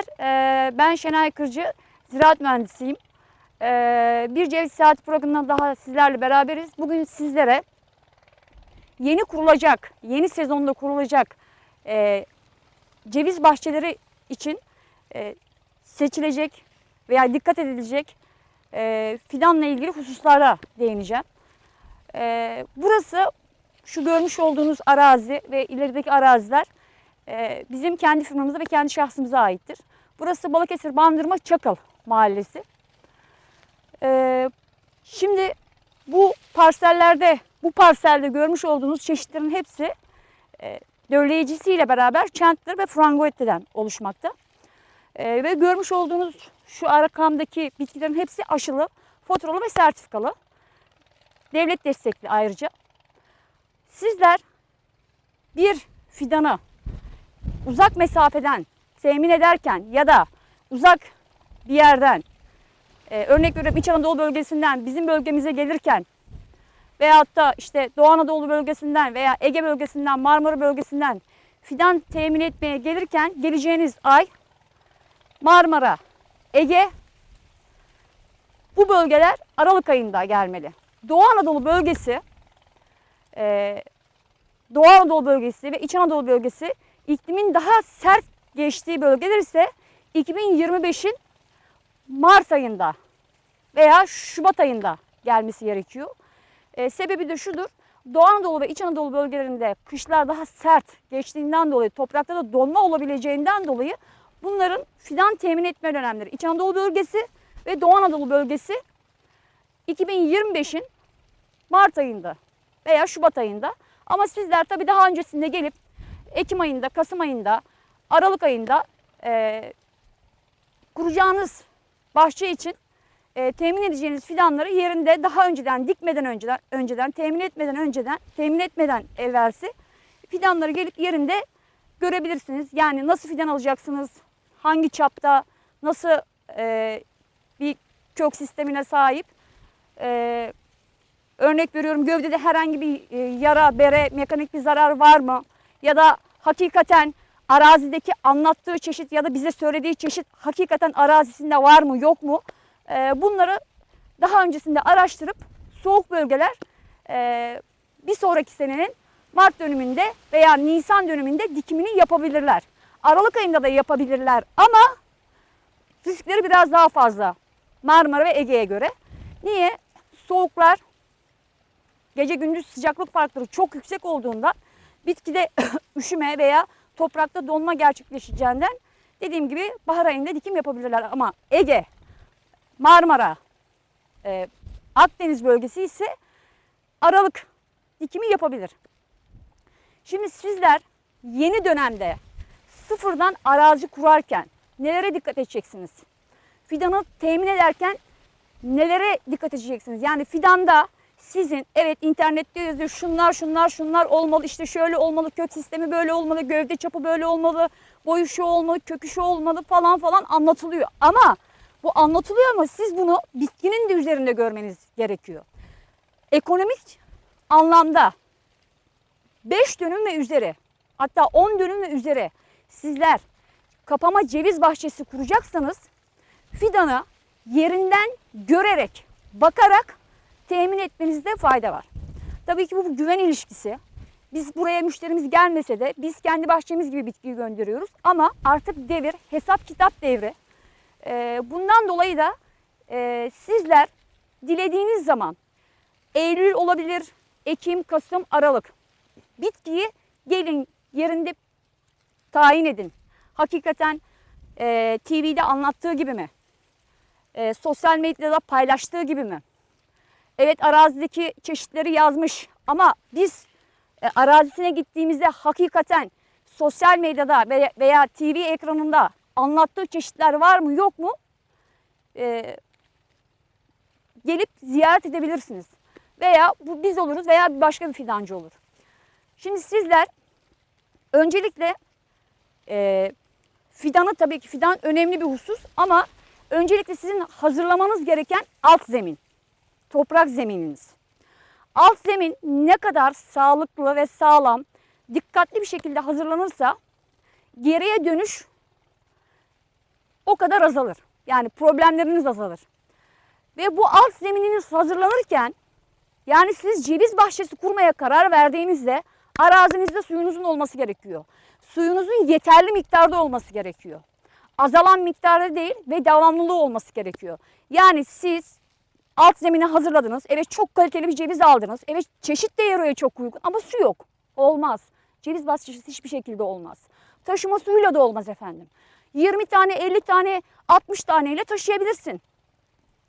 Merhabalar. Ee, ben Şenay Kırcı, ziraat mühendisiyim. Ee, bir ceviz saat programından daha sizlerle beraberiz. Bugün sizlere yeni kurulacak, yeni sezonda kurulacak e, ceviz bahçeleri için seçilecek veya dikkat edilecek fidanla ilgili hususlara değineceğim. Burası şu görmüş olduğunuz arazi ve ilerideki araziler e, bizim kendi firmamıza ve kendi şahsımıza aittir. Burası Balıkesir Bandırma Çakıl Mahallesi. E, şimdi bu parsellerde, bu parselde görmüş olduğunuz çeşitlerin hepsi e, dölleyicisiyle beraber Chandler ve Frangoetti'den oluşmakta. E, ve görmüş olduğunuz şu arkamdaki bitkilerin hepsi aşılı, faturalı ve sertifikalı. Devlet destekli ayrıca. Sizler bir fidanı uzak mesafeden temin ederken ya da uzak bir yerden e, örnek veriyorum İç Anadolu bölgesinden bizim bölgemize gelirken veyahut da işte Doğu Anadolu bölgesinden veya Ege bölgesinden Marmara bölgesinden fidan temin etmeye gelirken geleceğiniz ay Marmara, Ege bu bölgeler Aralık ayında gelmeli. Doğu Anadolu bölgesi e, Doğu Anadolu bölgesi ve İç Anadolu bölgesi iklimin daha sert geçtiği bölgeler ise 2025'in Mart ayında veya Şubat ayında gelmesi gerekiyor. E, sebebi de şudur. Doğu Anadolu ve İç Anadolu bölgelerinde kışlar daha sert geçtiğinden dolayı, toprakta da donma olabileceğinden dolayı bunların fidan temin etme dönemleri İç Anadolu bölgesi ve Doğu Anadolu bölgesi 2025'in Mart ayında veya Şubat ayında. Ama sizler tabii daha öncesinde gelip Ekim ayında, Kasım ayında, Aralık ayında e, kuracağınız bahçe için e, temin edeceğiniz fidanları yerinde daha önceden dikmeden önceden, önceden temin etmeden önceden temin etmeden evvelsi fidanları gelip yerinde görebilirsiniz. Yani nasıl fidan alacaksınız, hangi çapta, nasıl e, bir kök sistemine sahip. E, örnek veriyorum gövdede herhangi bir e, yara, bere, mekanik bir zarar var mı? Ya da hakikaten arazideki anlattığı çeşit ya da bize söylediği çeşit hakikaten arazisinde var mı yok mu? Ee, bunları daha öncesinde araştırıp soğuk bölgeler e, bir sonraki senenin Mart dönümünde veya Nisan dönümünde dikimini yapabilirler. Aralık ayında da yapabilirler ama riskleri biraz daha fazla Marmara ve Ege'ye göre. Niye? Soğuklar, gece gündüz sıcaklık farkları çok yüksek olduğunda bitkide üşüme veya toprakta donma gerçekleşeceğinden dediğim gibi bahar ayında dikim yapabilirler. Ama Ege, Marmara, e, Akdeniz bölgesi ise Aralık dikimi yapabilir. Şimdi sizler yeni dönemde sıfırdan arazi kurarken nelere dikkat edeceksiniz? Fidanı temin ederken nelere dikkat edeceksiniz? Yani fidanda sizin evet internette yazıyor şunlar şunlar şunlar olmalı işte şöyle olmalı kök sistemi böyle olmalı gövde çapı böyle olmalı boyu şu olmalı kökü şu olmalı falan falan anlatılıyor. Ama bu anlatılıyor ama siz bunu bitkinin de üzerinde görmeniz gerekiyor. Ekonomik anlamda 5 dönüm ve üzeri hatta 10 dönüm ve üzeri sizler kapama ceviz bahçesi kuracaksanız fidanı yerinden görerek, bakarak temin etmenizde fayda var. Tabii ki bu güven ilişkisi. Biz buraya müşterimiz gelmese de biz kendi bahçemiz gibi bitkiyi gönderiyoruz. Ama artık devir hesap kitap devri. Ee, bundan dolayı da e, sizler dilediğiniz zaman Eylül olabilir, Ekim, Kasım, Aralık bitkiyi gelin yerinde tayin edin. Hakikaten e, TV'de anlattığı gibi mi? E, sosyal medyada paylaştığı gibi mi? Evet arazideki çeşitleri yazmış ama biz e, arazisine gittiğimizde hakikaten sosyal medyada veya, TV ekranında anlattığı çeşitler var mı yok mu? E, gelip ziyaret edebilirsiniz. Veya bu biz oluruz veya başka bir fidancı olur. Şimdi sizler öncelikle e, fidanı tabii ki fidan önemli bir husus ama öncelikle sizin hazırlamanız gereken alt zemin toprak zemininiz. Alt zemin ne kadar sağlıklı ve sağlam, dikkatli bir şekilde hazırlanırsa geriye dönüş o kadar azalır. Yani problemleriniz azalır. Ve bu alt zemininiz hazırlanırken yani siz ceviz bahçesi kurmaya karar verdiğinizde arazinizde suyunuzun olması gerekiyor. Suyunuzun yeterli miktarda olması gerekiyor. Azalan miktarda değil ve devamlılığı olması gerekiyor. Yani siz alt zemini hazırladınız. Evet çok kaliteli bir ceviz aldınız. Evet çeşit de oraya çok uygun ama su yok. Olmaz. Ceviz bahçesi hiçbir şekilde olmaz. Taşıma suyuyla da olmaz efendim. 20 tane, 50 tane, 60 taneyle taşıyabilirsin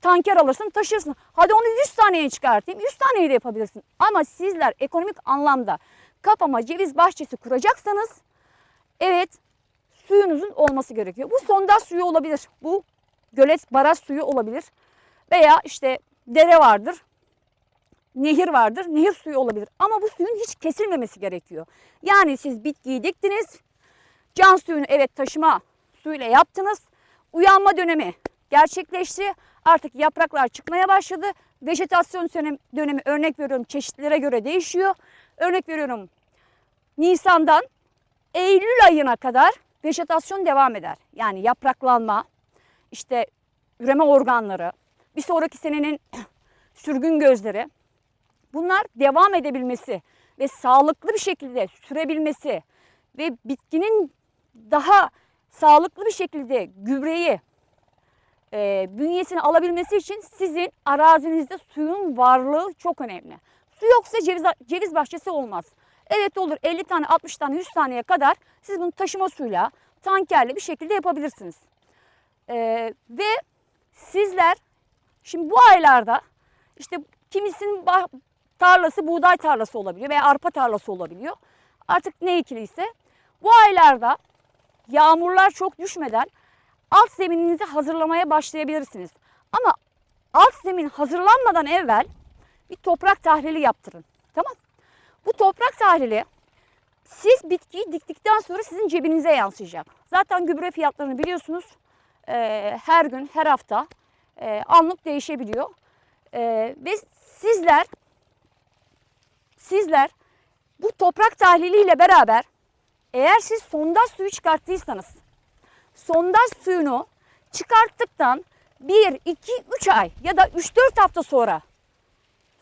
tanker alırsın taşırsın. Hadi onu 100 taneye çıkartayım. 100 taneyi de yapabilirsin. Ama sizler ekonomik anlamda kapama ceviz bahçesi kuracaksanız evet suyunuzun olması gerekiyor. Bu sondaj suyu olabilir. Bu gölet baraj suyu olabilir. Veya işte dere vardır. Nehir vardır. Nehir suyu olabilir. Ama bu suyun hiç kesilmemesi gerekiyor. Yani siz bitkiyi diktiniz. Can suyunu evet taşıma suyuyla yaptınız. Uyanma dönemi gerçekleşti. Artık yapraklar çıkmaya başladı. Vejetasyon dönemi, örnek veriyorum çeşitlere göre değişiyor. Örnek veriyorum Nisan'dan Eylül ayına kadar vejetasyon devam eder. Yani yapraklanma, işte üreme organları, bir sonraki senenin sürgün gözleri bunlar devam edebilmesi ve sağlıklı bir şekilde sürebilmesi ve bitkinin daha sağlıklı bir şekilde gübreyi e, bünyesini alabilmesi için sizin arazinizde suyun varlığı çok önemli. Su yoksa ceviz, ceviz bahçesi olmaz. Evet olur 50 tane 60 tane 100 taneye kadar siz bunu taşıma suyla tankerle bir şekilde yapabilirsiniz. E, ve sizler şimdi bu aylarda işte kimisinin tarlası buğday tarlası olabiliyor veya arpa tarlası olabiliyor. Artık ne ekiliyse bu aylarda yağmurlar çok düşmeden alt zemininizi hazırlamaya başlayabilirsiniz. Ama alt zemin hazırlanmadan evvel bir toprak tahlili yaptırın. Tamam? Bu toprak tahlili siz bitkiyi diktikten sonra sizin cebinize yansıyacak. Zaten gübre fiyatlarını biliyorsunuz. Ee, her gün, her hafta e, anlık değişebiliyor. Ee, ve sizler sizler bu toprak tahliliyle beraber eğer siz sondaj suyu çıkarttıysanız sondaj suyunu çıkarttıktan 1, 2, 3 ay ya da 3-4 hafta sonra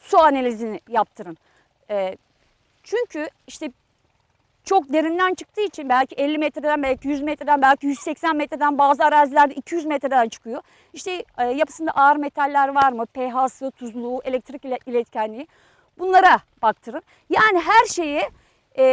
su analizini yaptırın. Ee, çünkü işte çok derinden çıktığı için belki 50 metreden, belki 100 metreden, belki 180 metreden bazı arazilerde 200 metreden çıkıyor. İşte e, yapısında ağır metaller var mı? pH'sı, tuzluluğu, elektrik ile- iletkenliği bunlara baktırın. Yani her şeyi e,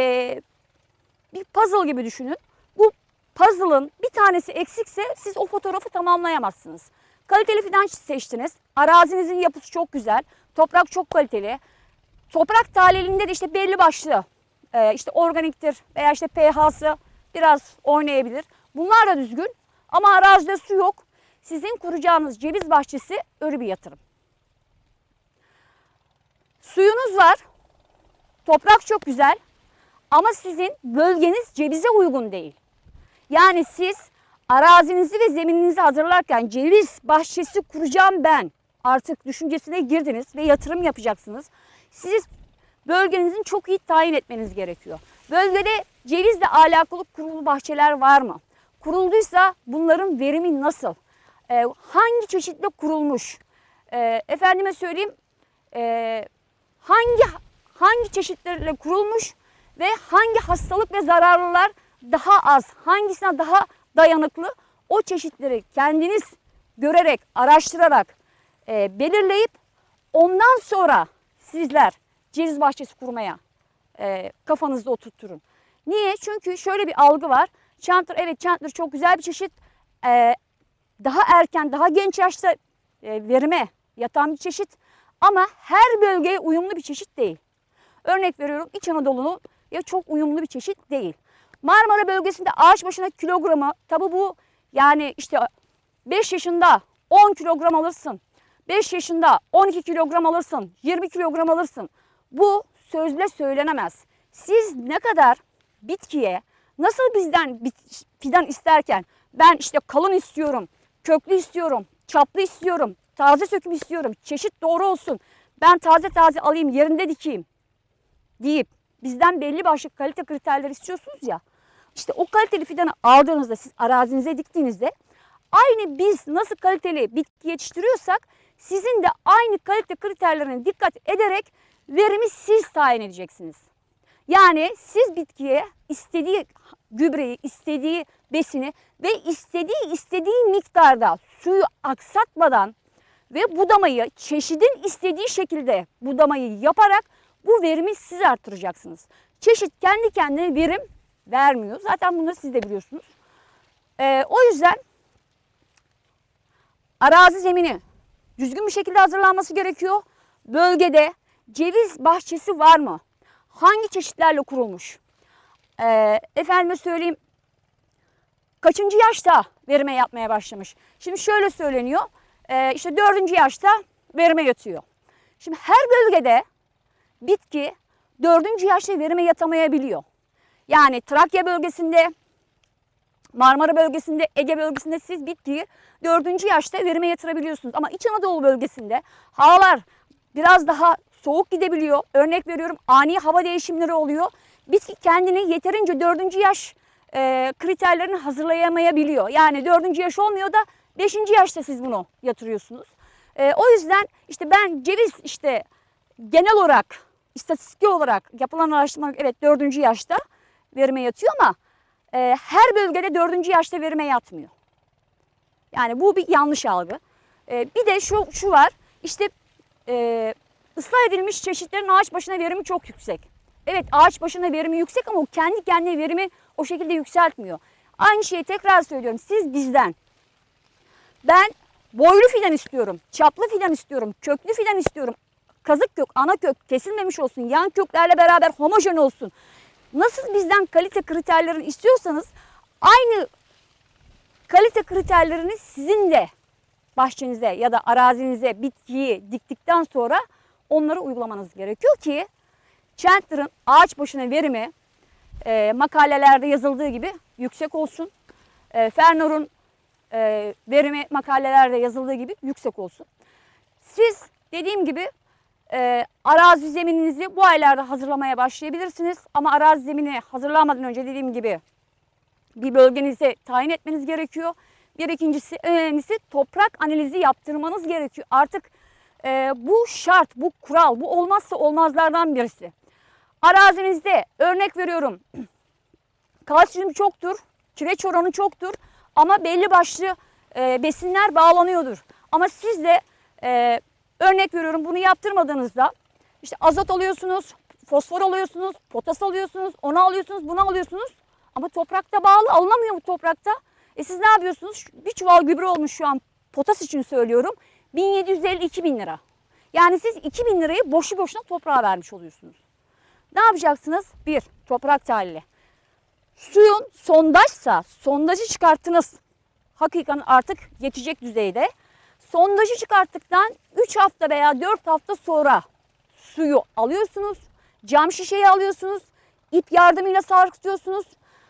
bir puzzle gibi düşünün. Bu puzzle'ın bir tanesi eksikse siz o fotoğrafı tamamlayamazsınız. Kaliteli fidan seçtiniz. Arazinizin yapısı çok güzel. Toprak çok kaliteli. Toprak tahlilinde de işte belli başlı e, işte organiktir veya işte pH'sı biraz oynayabilir. Bunlar da düzgün ama arazide su yok. Sizin kuracağınız ceviz bahçesi örü bir yatırım. Suyunuz var. Toprak çok güzel. Ama sizin bölgeniz cevize uygun değil. Yani siz arazinizi ve zemininizi hazırlarken ceviz bahçesi kuracağım ben artık düşüncesine girdiniz ve yatırım yapacaksınız. Siz bölgenizin çok iyi tayin etmeniz gerekiyor. Bölgede cevizle alakalı kurulu bahçeler var mı? Kurulduysa bunların verimi nasıl? Ee, hangi çeşitle kurulmuş? Ee, efendime söyleyeyim ee, hangi hangi çeşitlerle kurulmuş ve hangi hastalık ve zararlılar daha az, hangisine daha dayanıklı o çeşitleri kendiniz görerek, araştırarak e, belirleyip ondan sonra sizler ceviz bahçesi kurmaya e, kafanızda oturtturun. Niye? Çünkü şöyle bir algı var. Chandler evet Chandler çok güzel bir çeşit. E, daha erken, daha genç yaşta e, verime yatan bir çeşit. Ama her bölgeye uyumlu bir çeşit değil. Örnek veriyorum İç Anadolu'nun ya çok uyumlu bir çeşit değil. Marmara bölgesinde ağaç başına kilogramı tabi bu yani işte 5 yaşında 10 kilogram alırsın. 5 yaşında 12 kilogram alırsın. 20 kilogram alırsın. Bu sözle söylenemez. Siz ne kadar bitkiye nasıl bizden bit- fidan isterken ben işte kalın istiyorum, köklü istiyorum, çaplı istiyorum, taze söküm istiyorum, çeşit doğru olsun. Ben taze taze alayım yerinde dikeyim deyip bizden belli başlı kalite kriterleri istiyorsunuz ya. İşte o kaliteli fidanı aldığınızda siz arazinize diktiğinizde aynı biz nasıl kaliteli bitki yetiştiriyorsak sizin de aynı kalite kriterlerine dikkat ederek verimi siz tayin edeceksiniz. Yani siz bitkiye istediği gübreyi, istediği besini ve istediği istediği miktarda suyu aksatmadan ve budamayı çeşidin istediği şekilde budamayı yaparak bu verimi siz arttıracaksınız. Çeşit kendi kendine verim vermiyor. Zaten bunları siz de biliyorsunuz. Ee, o yüzden arazi zemini düzgün bir şekilde hazırlanması gerekiyor. Bölgede ceviz bahçesi var mı? Hangi çeşitlerle kurulmuş? Ee, efendime söyleyeyim kaçıncı yaşta verime yapmaya başlamış? Şimdi şöyle söyleniyor. Ee, işte dördüncü yaşta verime yatıyor. Şimdi her bölgede bitki dördüncü yaşta verime yatamayabiliyor. Yani Trakya bölgesinde, Marmara bölgesinde, Ege bölgesinde siz bitkiyi dördüncü yaşta verime yatırabiliyorsunuz. Ama İç Anadolu bölgesinde havalar biraz daha soğuk gidebiliyor. Örnek veriyorum ani hava değişimleri oluyor. Bitki kendini yeterince dördüncü yaş e, kriterlerini hazırlayamayabiliyor. Yani dördüncü yaş olmuyor da beşinci yaşta siz bunu yatırıyorsunuz. E, o yüzden işte ben ceviz işte genel olarak istatistik olarak yapılan araştırma evet dördüncü yaşta verime yatıyor ama e, her bölgede dördüncü yaşta verime yatmıyor. Yani bu bir yanlış algı. E, bir de şu, şu var işte e, ıslah edilmiş çeşitlerin ağaç başına verimi çok yüksek. Evet ağaç başına verimi yüksek ama o kendi kendine verimi o şekilde yükseltmiyor. Aynı şeyi tekrar söylüyorum. Siz bizden ben boylu fidan istiyorum, çaplı fidan istiyorum, köklü fidan istiyorum. Kazık kök, ana kök kesilmemiş olsun, yan köklerle beraber homojen olsun. Nasıl bizden kalite kriterlerini istiyorsanız aynı kalite kriterlerini sizin de bahçenize ya da arazinize bitkiyi diktikten sonra onları uygulamanız gerekiyor ki Chandler'ın ağaç başına verimi e, makalelerde yazıldığı gibi yüksek olsun. E, Fernor'un e, verimi makalelerde yazıldığı gibi yüksek olsun. Siz dediğim gibi e, arazi zemininizi bu aylarda hazırlamaya başlayabilirsiniz. Ama arazi zemini hazırlamadan önce dediğim gibi bir bölgenizi tayin etmeniz gerekiyor. Bir ikincisi önemlisi toprak analizi yaptırmanız gerekiyor. Artık e, bu şart, bu kural, bu olmazsa olmazlardan birisi. Arazimizde örnek veriyorum kalsiyum çoktur, kireç oranı çoktur ama belli başlı e, besinler bağlanıyordur. Ama siz de e, örnek veriyorum bunu yaptırmadığınızda işte azot alıyorsunuz, fosfor alıyorsunuz, potas alıyorsunuz, onu alıyorsunuz, bunu alıyorsunuz. Ama toprakta bağlı alınamıyor bu toprakta. E siz ne yapıyorsunuz? Bir çuval gübre olmuş şu an potas için söylüyorum. 1750-2000 lira. Yani siz 2000 lirayı boşu boşuna toprağa vermiş oluyorsunuz. Ne yapacaksınız? Bir, toprak tahlili. Suyun sondajsa sondajı çıkarttınız. Hakikaten artık yetecek düzeyde. Sondajı çıkarttıktan 3 hafta veya 4 hafta sonra suyu alıyorsunuz. Cam şişeyi alıyorsunuz. ip yardımıyla sarkıtıyorsunuz.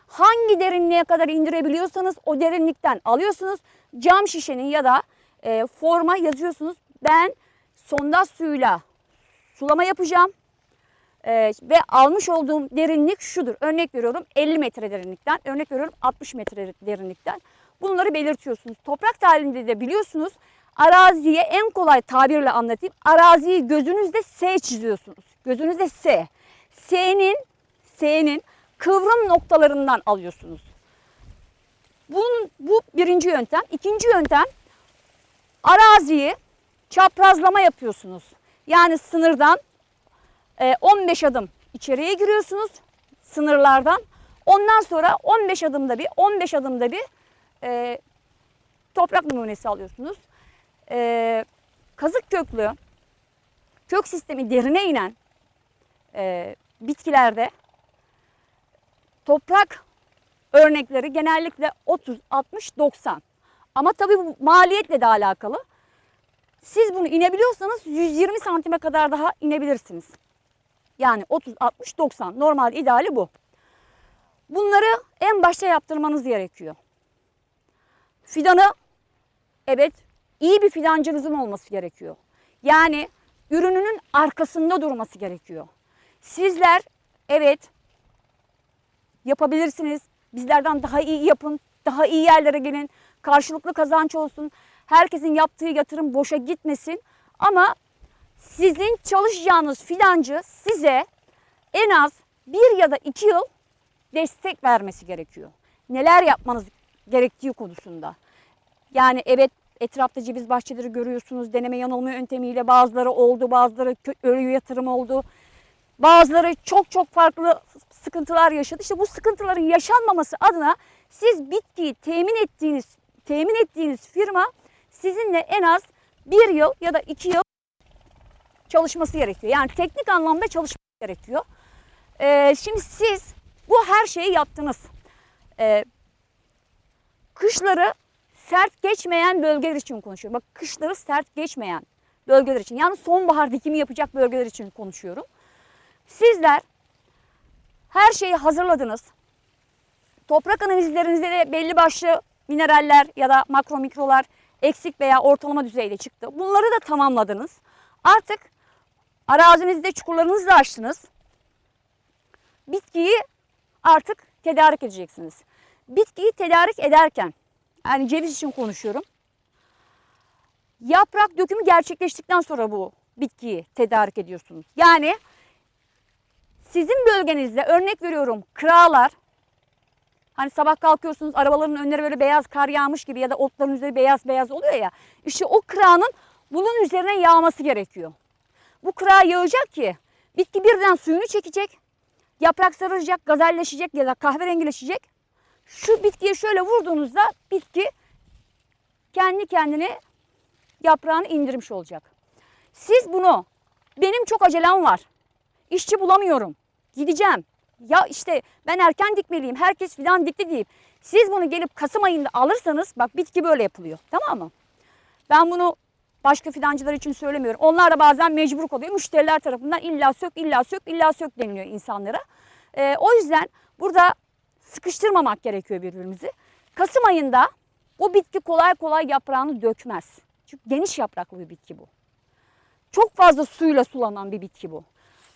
Hangi derinliğe kadar indirebiliyorsanız o derinlikten alıyorsunuz. Cam şişenin ya da e, forma yazıyorsunuz. Ben sondaj suyuyla sulama yapacağım. Ee, ve almış olduğum derinlik şudur. Örnek veriyorum 50 metre derinlikten, örnek veriyorum 60 metre derinlikten. Bunları belirtiyorsunuz. Toprak tahlilinde de biliyorsunuz araziye en kolay tabirle anlatayım. Araziyi gözünüzde S çiziyorsunuz. Gözünüzde S. S'nin S'nin kıvrım noktalarından alıyorsunuz. Bunun, bu birinci yöntem. İkinci yöntem araziyi çaprazlama yapıyorsunuz. Yani sınırdan e, 15 adım içeriye giriyorsunuz sınırlardan. Ondan sonra 15 adımda bir 15 adımda bir e, toprak numunesi alıyorsunuz. E, kazık köklü kök sistemi derine inen e, bitkilerde toprak örnekleri genellikle 30, 60, 90. Ama tabii bu maliyetle de alakalı. Siz bunu inebiliyorsanız 120 santime kadar daha inebilirsiniz. Yani 30, 60, 90. Normal ideali bu. Bunları en başta yaptırmanız gerekiyor. Fidanı evet iyi bir fidancınızın olması gerekiyor. Yani ürününün arkasında durması gerekiyor. Sizler evet yapabilirsiniz. Bizlerden daha iyi yapın, daha iyi yerlere gelin. Karşılıklı kazanç olsun. Herkesin yaptığı yatırım boşa gitmesin. Ama sizin çalışacağınız fidancı size en az bir ya da iki yıl destek vermesi gerekiyor. Neler yapmanız gerektiği konusunda. Yani evet etrafta ceviz bahçeleri görüyorsunuz. Deneme yanılma yöntemiyle bazıları oldu, bazıları ölü yatırım oldu. Bazıları çok çok farklı sıkıntılar yaşadı. İşte bu sıkıntıların yaşanmaması adına siz bitkiyi temin ettiğiniz temin ettiğiniz firma sizinle en az bir yıl ya da iki yıl çalışması gerekiyor. Yani teknik anlamda çalışması gerekiyor. Ee, şimdi siz bu her şeyi yaptınız. Ee, kışları sert geçmeyen bölgeler için konuşuyorum. Bak kışları sert geçmeyen bölgeler için. Yani sonbahar dikimi yapacak bölgeler için konuşuyorum. Sizler her şeyi hazırladınız. Toprak analizlerinizde de belli başlı mineraller ya da makro mikrolar eksik veya ortalama düzeyde çıktı. Bunları da tamamladınız. Artık arazinizde çukurlarınızı da açtınız. Bitkiyi artık tedarik edeceksiniz. Bitkiyi tedarik ederken yani ceviz için konuşuyorum. Yaprak dökümü gerçekleştikten sonra bu bitkiyi tedarik ediyorsunuz. Yani sizin bölgenizde örnek veriyorum kıralar Hani sabah kalkıyorsunuz arabaların önleri böyle beyaz kar yağmış gibi ya da otların üzeri beyaz beyaz oluyor ya. İşte o kıranın bunun üzerine yağması gerekiyor. Bu kıra yağacak ki bitki birden suyunu çekecek. Yaprak sararacak, gazelleşecek ya da kahverengileşecek. Şu bitkiye şöyle vurduğunuzda bitki kendi kendine yaprağını indirmiş olacak. Siz bunu benim çok acelem var. İşçi bulamıyorum. Gideceğim. Ya işte ben erken dikmeliyim. Herkes filan dikti deyip siz bunu gelip Kasım ayında alırsanız bak bitki böyle yapılıyor. Tamam mı? Ben bunu başka fidancılar için söylemiyorum. Onlar da bazen mecbur kalıyor. Müşteriler tarafından illa sök, illa sök, illa sök deniliyor insanlara. Ee, o yüzden burada sıkıştırmamak gerekiyor birbirimizi. Kasım ayında o bitki kolay kolay yaprağını dökmez. Çünkü geniş yapraklı bir bitki bu. Çok fazla suyla sulanan bir bitki bu.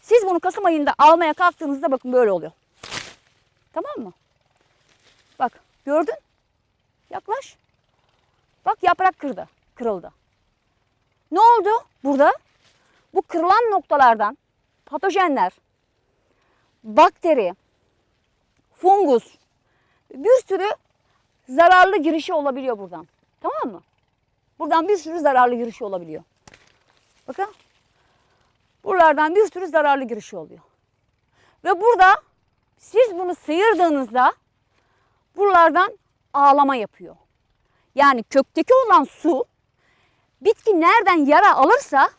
Siz bunu Kasım ayında almaya kalktığınızda bakın böyle oluyor. Tamam mı? Bak gördün? Yaklaş. Bak yaprak kırdı, kırıldı. Ne oldu burada? Bu kırılan noktalardan patojenler, bakteri, fungus, bir sürü zararlı girişi olabiliyor buradan. Tamam mı? Buradan bir sürü zararlı girişi olabiliyor. Bakın. Buralardan bir sürü zararlı girişi oluyor. Ve burada siz bunu sıyırdığınızda buralardan ağlama yapıyor. Yani kökteki olan su bitki nereden yara alırsa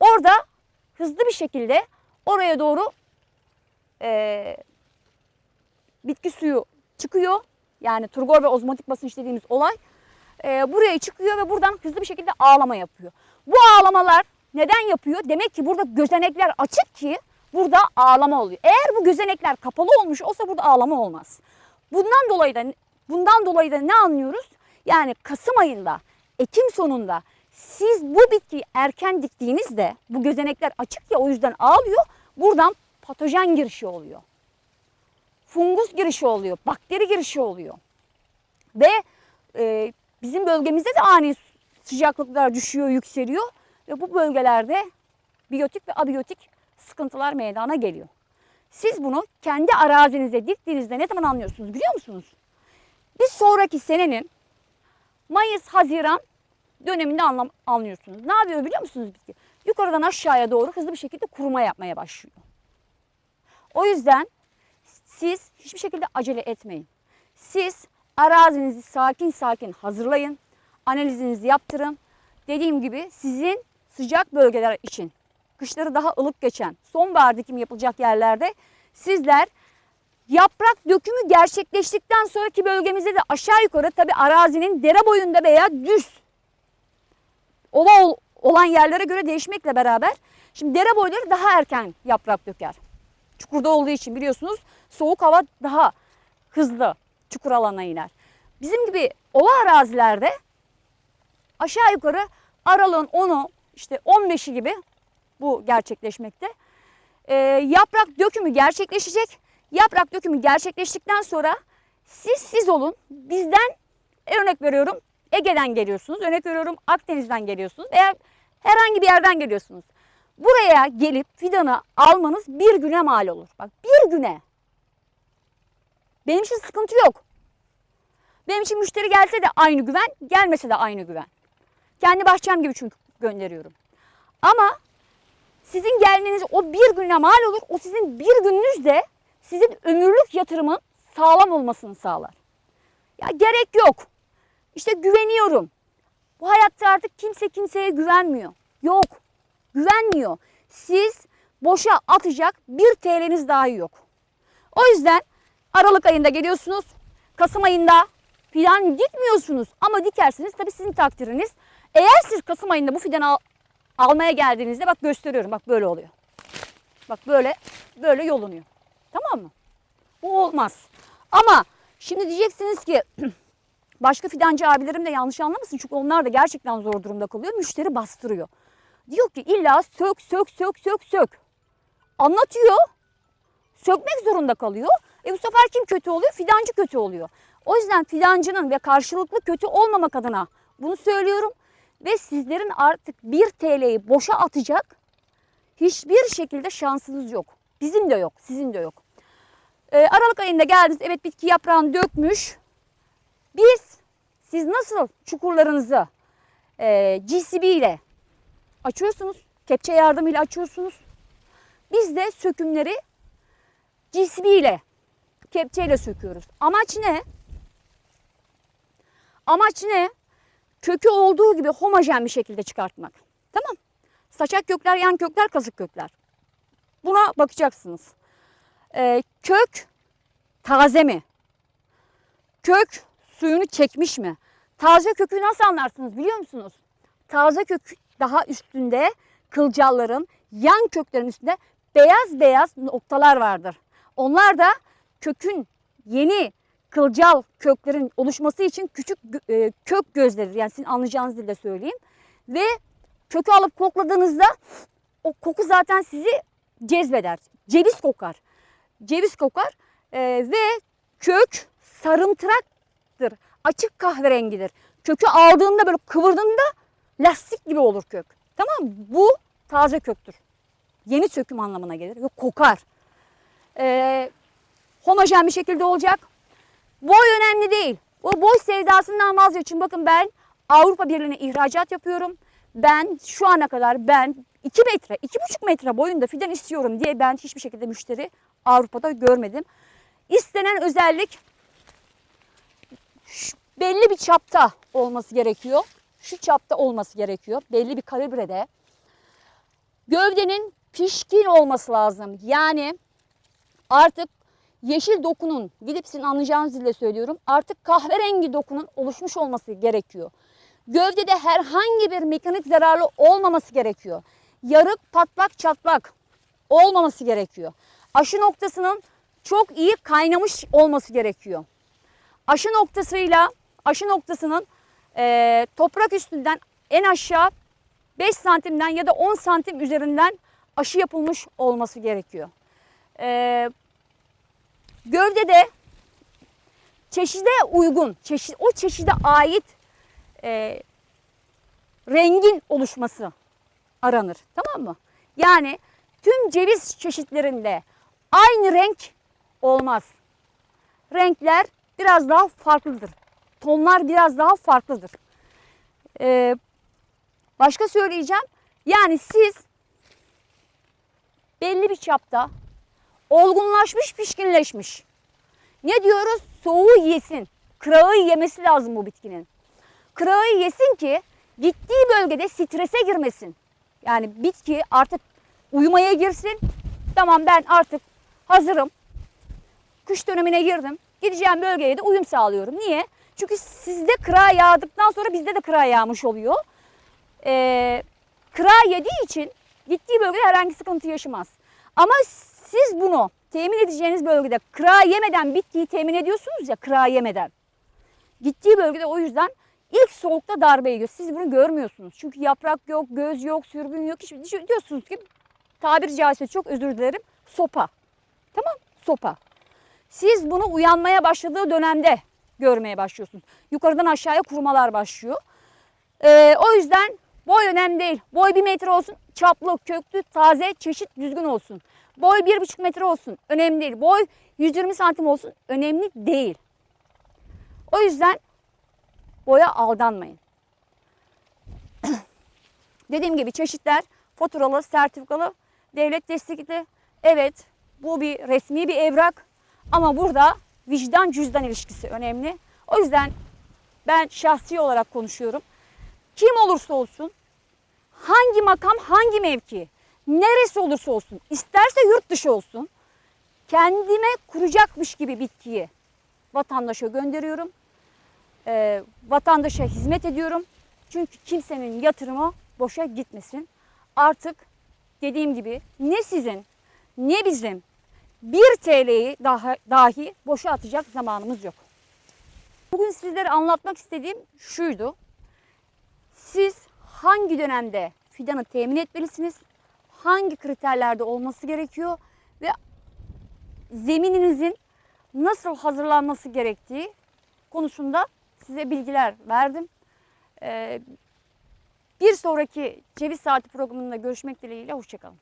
orada hızlı bir şekilde oraya doğru eee, bitki suyu çıkıyor. Yani turgor ve ozmotik basınç dediğimiz olay eee, buraya çıkıyor ve buradan hızlı bir şekilde ağlama yapıyor. Bu ağlamalar neden yapıyor? Demek ki burada gözenekler açık ki burada ağlama oluyor. Eğer bu gözenekler kapalı olmuş olsa burada ağlama olmaz. Bundan dolayı da bundan dolayı da ne anlıyoruz? Yani Kasım ayında, Ekim sonunda siz bu bitkiyi erken diktiğinizde bu gözenekler açık ya o yüzden ağlıyor. Buradan patojen girişi oluyor. Fungus girişi oluyor, bakteri girişi oluyor. Ve e, bizim bölgemizde de ani sıcaklıklar düşüyor, yükseliyor. Ve bu bölgelerde biyotik ve abiyotik sıkıntılar meydana geliyor. Siz bunu kendi arazinize diktiğinizde ne zaman anlıyorsunuz biliyor musunuz? Bir sonraki senenin Mayıs, Haziran döneminde anlam anlıyorsunuz. Ne yapıyor biliyor musunuz bitki? Yukarıdan aşağıya doğru hızlı bir şekilde kuruma yapmaya başlıyor. O yüzden siz hiçbir şekilde acele etmeyin. Siz arazinizi sakin sakin hazırlayın. Analizinizi yaptırın. Dediğim gibi sizin sıcak bölgeler için kışları daha ılık geçen sonbahar dikimi yapılacak yerlerde sizler yaprak dökümü gerçekleştikten sonraki bölgemizde de aşağı yukarı tabi arazinin dere boyunda veya düz ova ol- olan yerlere göre değişmekle beraber şimdi dere boyları daha erken yaprak döker. Çukurda olduğu için biliyorsunuz soğuk hava daha hızlı çukur alana iner. Bizim gibi ova arazilerde aşağı yukarı aralığın 10'u işte 15'i gibi bu gerçekleşmekte. Ee, yaprak dökümü gerçekleşecek. Yaprak dökümü gerçekleştikten sonra siz siz olun bizden örnek veriyorum Ege'den geliyorsunuz. Örnek veriyorum Akdeniz'den geliyorsunuz. Veya herhangi bir yerden geliyorsunuz. Buraya gelip fidanı almanız bir güne mal olur. Bak bir güne. Benim için sıkıntı yok. Benim için müşteri gelse de aynı güven, gelmese de aynı güven. Kendi bahçem gibi çünkü gönderiyorum. Ama sizin gelmeniz o bir güne mal olur. O sizin bir gününüz de sizin ömürlük yatırımın sağlam olmasını sağlar. Ya gerek yok. İşte güveniyorum. Bu hayatta artık kimse kimseye güvenmiyor. Yok. Güvenmiyor. Siz boşa atacak bir TL'niz dahi yok. O yüzden Aralık ayında geliyorsunuz. Kasım ayında fidan dikmiyorsunuz ama dikersiniz tabii sizin takdiriniz. Eğer siz Kasım ayında bu fidanı al- almaya geldiğinizde bak gösteriyorum bak böyle oluyor. Bak böyle böyle yolunuyor. Tamam mı? Bu olmaz. Ama şimdi diyeceksiniz ki başka fidancı abilerim de yanlış anlamasın çünkü onlar da gerçekten zor durumda kalıyor. Müşteri bastırıyor. Diyor ki illa sök sök sök sök sök. Anlatıyor. Sökmek zorunda kalıyor. E bu sefer kim kötü oluyor? Fidancı kötü oluyor. O yüzden fidancının ve karşılıklı kötü olmamak adına bunu söylüyorum. Ve sizlerin artık 1 TL'yi boşa atacak hiçbir şekilde şansınız yok. Bizim de yok, sizin de yok. Ee, Aralık ayında geldiniz, evet bitki yaprağını dökmüş. Biz, siz nasıl çukurlarınızı e, GCB ile açıyorsunuz, kepçe yardımıyla açıyorsunuz. Biz de sökümleri GCB ile, kepçeyle söküyoruz. Amaç ne? Amaç ne? Kökü olduğu gibi homojen bir şekilde çıkartmak. Tamam. Saçak kökler, yan kökler, kazık kökler. Buna bakacaksınız. Ee, kök taze mi? Kök suyunu çekmiş mi? Taze kökü nasıl anlarsınız biliyor musunuz? Taze kök daha üstünde kılcalların yan köklerin üstünde beyaz beyaz noktalar vardır. Onlar da kökün yeni kılcal köklerin oluşması için küçük e, kök gözleridir. Yani sizin anlayacağınız dilde söyleyeyim. Ve kökü alıp kokladığınızda o koku zaten sizi cezbeder. Ceviz kokar. Ceviz kokar e, ve kök sarımtıraktır. Açık kahverengidir. Kökü aldığında böyle kıvırdığında lastik gibi olur kök. Tamam mı? Bu taze köktür. Yeni söküm anlamına gelir ve kokar. E, homojen bir şekilde olacak. Boy önemli değil. O boy sevdasından vazgeçin. Bakın ben Avrupa Birliği'ne ihracat yapıyorum. Ben şu ana kadar ben 2 metre, 2,5 metre boyunda fidan istiyorum diye ben hiçbir şekilde müşteri Avrupa'da görmedim. İstenen özellik şu- belli bir çapta olması gerekiyor. Şu çapta olması gerekiyor. Belli bir kalibrede. Gövdenin pişkin olması lazım. Yani artık yeşil dokunun, gidip sizin anlayacağınız dille söylüyorum. Artık kahverengi dokunun oluşmuş olması gerekiyor. Gövdede herhangi bir mekanik zararlı olmaması gerekiyor. Yarık, patlak, çatlak olmaması gerekiyor. Aşı noktasının çok iyi kaynamış olması gerekiyor. Aşı noktasıyla aşı noktasının eee, toprak üstünden en aşağı 5 santimden ya da 10 santim üzerinden aşı yapılmış olması gerekiyor. Eee Gövdede çeşide uygun, çeşit, o çeşide ait e, rengin oluşması aranır. Tamam mı? Yani tüm ceviz çeşitlerinde aynı renk olmaz. Renkler biraz daha farklıdır. Tonlar biraz daha farklıdır. Ee, başka söyleyeceğim. Yani siz belli bir çapta olgunlaşmış, pişkinleşmiş. Ne diyoruz? Soğuğu yesin. Kırağı yemesi lazım bu bitkinin. Kırağı yesin ki gittiği bölgede strese girmesin. Yani bitki artık uyumaya girsin. Tamam ben artık hazırım. Kış dönemine girdim. Gideceğim bölgeye de uyum sağlıyorum. Niye? Çünkü sizde kıra yağdıktan sonra bizde de kıra yağmış oluyor. Ee, kıra yediği için gittiği bölgede herhangi sıkıntı yaşamaz. Ama siz bunu temin edeceğiniz bölgede kıra yemeden bitkiyi temin ediyorsunuz ya kıra yemeden. Gittiği bölgede o yüzden ilk soğukta darbe yiyor. Siz bunu görmüyorsunuz. Çünkü yaprak yok, göz yok, sürgün yok. Hiçbir şey diyorsunuz ki tabiri caizse çok özür dilerim sopa. Tamam sopa. Siz bunu uyanmaya başladığı dönemde görmeye başlıyorsunuz. Yukarıdan aşağıya kurumalar başlıyor. Ee, o yüzden boy önemli değil. Boy bir metre olsun, çaplı, köklü, taze, çeşit düzgün olsun. Boy bir buçuk metre olsun, önemli değil. Boy 120 santim olsun, önemli değil. O yüzden boya aldanmayın. Dediğim gibi çeşitler faturalı, sertifikalı, devlet destekli. Evet bu bir resmi bir evrak ama burada vicdan cüzdan ilişkisi önemli. O yüzden ben şahsi olarak konuşuyorum. Kim olursa olsun, hangi makam, hangi mevki, neresi olursa olsun, isterse yurt dışı olsun, kendime kuracakmış gibi bitkiyi vatandaşa gönderiyorum. Ee, vatandaşa hizmet ediyorum. Çünkü kimsenin yatırımı boşa gitmesin. Artık dediğim gibi ne sizin ne bizim 1 TL'yi daha, dahi boşa atacak zamanımız yok. Bugün sizlere anlatmak istediğim şuydu. Siz hangi dönemde fidanı temin etmelisiniz? Hangi kriterlerde olması gerekiyor? Ve zemininizin nasıl hazırlanması gerektiği konusunda size bilgiler verdim. Ee, bir sonraki Ceviz Saati programında görüşmek dileğiyle. Hoşçakalın.